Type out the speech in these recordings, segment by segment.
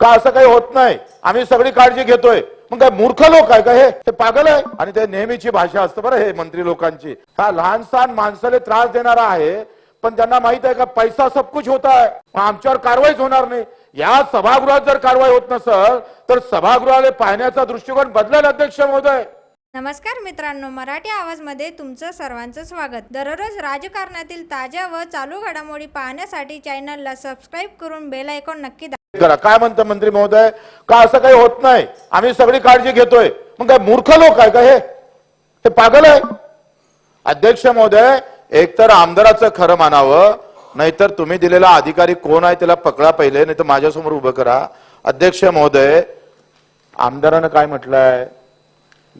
का असं काही होत नाही? आम्ही सगळी काळजी घेतोय. मग काय मूर्ख लोक आहे का हे? ते पागल आहे? आणि ते नेहमीची भाषा असते बरं हे मंत्री लोकांची. हा लहान सहान माणसाला त्रास देणारा आहे पण त्यांना माहीत आहे का पैसा सब कुछ होता है आमच्यावर कारवाईच होणार नाही. या सभागृहात जर कारवाई होत नसल तर सभागृहाला पाहण्याचा दृष्टिकोन बदलेल अध्यक्ष महोदय. नमस्कार मित्रांनो मराठी आवाजमध्ये तुमचं सर्वांचं स्वागत. दररोज राजकारणातील ताज्या व चालू घडामोडी पाहण्यासाठी चॅनलला सबस्क्राईब करून बेल आयकॉन नक्की करा. काय म्हणतं मंत्री महोदय? का असं काही होत नाही? आम्ही सगळी काळजी घेतोय. मग काय मूर्ख लोक आहे का हे? हे पागल आहे. अध्यक्ष महोदय एकतर आमदाराचं खरं मानावं नाहीतर तुम्ही दिलेला अधिकारी कोण आहे त्याला पकडा पहिले नाही तर माझ्यासमोर उभं करा. अध्यक्ष महोदय आमदारानं काय म्हटलंय?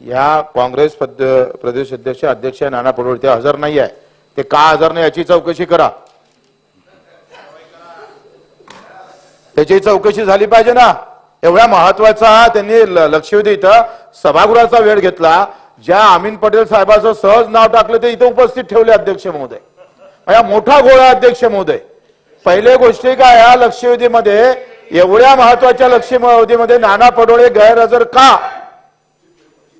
या काँग्रेस प्रदेश अध्यक्ष अध्यक्ष नाना पटोले ते हजर नाही आहे ते का हजर नाही याची चौकशी करा. त्याची चौकशी झाली पाहिजे ना. एवढ्या महत्त्वाचा त्यांनी ल- लक्षवेधी इथं सभागृहाचा वेळ घेतला. ज्या अमीन पटेल साहेबाचं सहज नाव टाकलं ते इथं उपस्थित ठेवले अध्यक्ष महोदय. या मोठा गोळा अध्यक्ष महोदय. पहिले गोष्टी काय या लक्षवेधीमध्ये एवढ्या महत्त्वाच्या लक्षवेधीमध्ये नाना पडोळे गैरहजर का?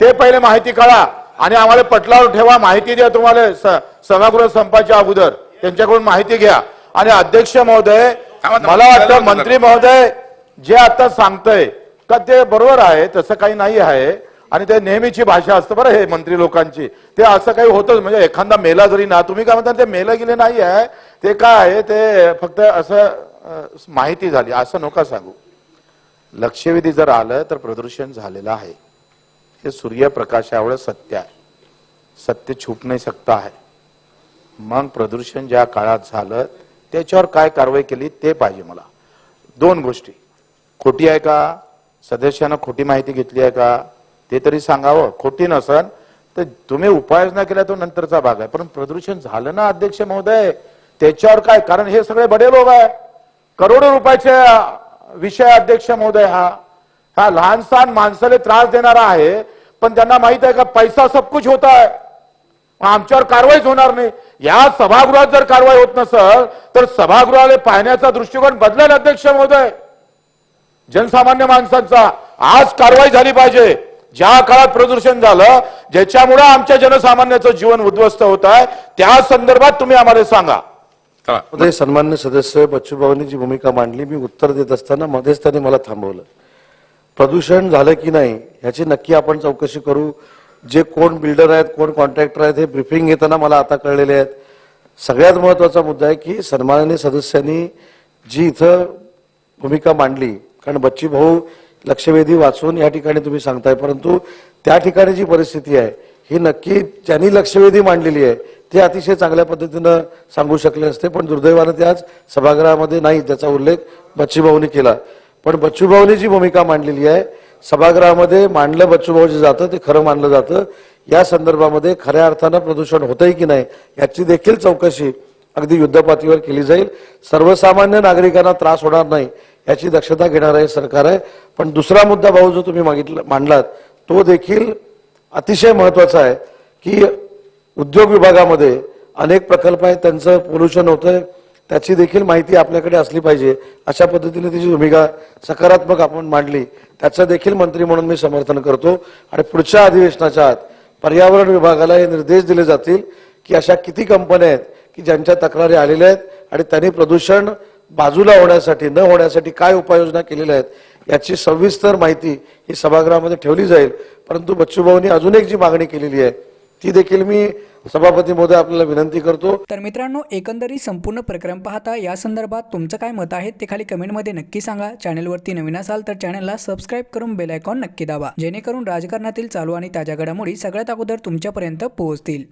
ते पहिले माहिती कळा. आणि आम्हाला पटलावर ठेवा माहिती द्या तुम्हाला स- सभागृह संपाच्या अगोदर. त्यांच्याकडून माहिती घ्या. आणि अध्यक्ष महोदय मला वाटतं मंत्री महोदय जे आता सांगतय का ते बरोबर आहे तसं काही नाही आहे आणि ते नेहमीची भाषा असते बरं हे मंत्री लोकांची. ते असं काही होतच म्हणजे एखादा मेला जरी ना तुम्ही काय म्हणता ते मेला गेले नाही आहे ते काय आहे ते फक्त असं माहिती झाली असं नका सांगू. लक्षवेधी जर आलं तर प्रदूषण झालेलं आहे. हे सूर्यप्रकाशाएवढं सत्य आहे. सत्य छुप नाही सकता आहे. मग प्रदूषण ज्या काळात झालं त्याच्यावर काय कारवाई केली ते पाहिजे मला. दोन गोष्टी. खोटी आहे का? सदस्यानं खोटी माहिती घेतली आहे का? ते तरी सांगावं. खोटी नसन तर तुम्ही उपाययोजना केल्या तो नंतरचा भाग आहे. पण प्रदूषण झालं ना अध्यक्ष महोदय? त्याच्यावर काय? कारण हे सगळे बडे लोक आहे. करोडो रुपयाचे विषय अध्यक्ष महोदय हा. हा लहान सहान माणसाला त्रास देणारा आहे पण त्यांना माहीत आहे का पैसा सब कुछ होता है. आमच्यावर कारवाईच होणार नाही. या सभागृहात जर कारवाई होत नसल तर सभागृहाला पाहण्याचा दृष्टिकोन बदलेल अध्यक्ष महोदय. जनसामान्य माणसांचा. आज कारवाई झाली पाहिजे. ज्या काळात प्रदूषण झालं ज्याच्यामुळे आमच्या जनसामान्याचं जीवन उद्ध्वस्त होत आहे त्या संदर्भात तुम्ही आम्हाला सांगा. सन्मान्य सदस्य बच्चूभाऊंनी जी भूमिका मांडली. मी उत्तर देत असताना मध्येच त्यांनी मला थांबवलं. प्रदूषण झालं की नाही ह्याची नक्की आपण चौकशी करू. जे कोण बिल्डर आहेत कोण कॉन्ट्रॅक्टर आहेत हे ब्रिफिंग घेताना मला आता कळलेले आहेत. सगळ्यात महत्त्वाचा मुद्दा आहे की सन्माननीय सदस्यांनी जी इथं भूमिका मांडली कारण बच्ची भाऊ लक्षवेधी वाचून या ठिकाणी तुम्ही सांगताय परंतु त्या ठिकाणी जी परिस्थिती आहे ही नक्की ज्यांनी लक्षवेधी मांडलेली आहे ते अतिशय चांगल्या पद्धतीनं सांगू शकले असते पण दुर्दैवानं ते आज सभागृहामध्ये नाही त्याचा उल्लेख बच्चूभाऊनी केला. पण बच्चूभाऊनी जी भूमिका मांडलेली आहे सभागृहामध्ये मांडलं बच्चूभाऊ जे जातं ते खरं मानलं जातं. या संदर्भामध्ये खऱ्या अर्थानं प्रदूषण होतंय की नाही याची देखील चौकशी अगदी युद्धपातळीवर केली जाईल. सर्वसामान्य नागरिकांना त्रास होणार नाही याची दक्षता घेणार आहे सरकार आहे. पण दुसरा मुद्दा भाऊ जो तुम्ही मागितला मांडलात तो देखील अतिशय महत्त्वाचा आहे की उद्योग विभागामध्ये अनेक प्रकल्प आहेत त्यांचं पोल्युशन होतंय. त्याची देखील माहिती आपल्याकडे असली पाहिजे. अशा पद्धतीने तिची भूमिका सकारात्मक आपण मांडली. त्याचं देखील मंत्री म्हणून मी समर्थन करतो. आणि पुढच्या अधिवेशनाच्या आत पर्यावरण विभागाला हे निर्देश दिले जातील की अशा किती कंपन्या आहेत की ज्यांच्या तक्रारी आलेल्या आहेत आणि त्यांनी प्रदूषण बाजूला होण्यासाठी न होण्यासाठी काय उपाययोजना केलेल्या आहेत याची सविस्तर माहिती ही सभागृहामध्ये ठेवली जाईल. परंतु बच्चूभाऊंनी अजून एक जी मागणी केलेली आहे ती देखील मी सभापती महोदय आपल्याला विनंती करतो. तर मित्रांनो एकंदरीत संपूर्ण प्रक्रम पाहता या संदर्भात तुमचं काय मत आहे ते खाली कमेंटमध्ये नक्की सांगा. चॅनलवरती नवीन असाल तर चॅनलला सबस्क्राईब करून बेल आयकॉन नक्की दाबा. जेणेकरून राजकारणातील चालू आणि ताज्या घडामोडी सगळ्यात अगोदर तुमच्यापर्यंत पोहोचतील.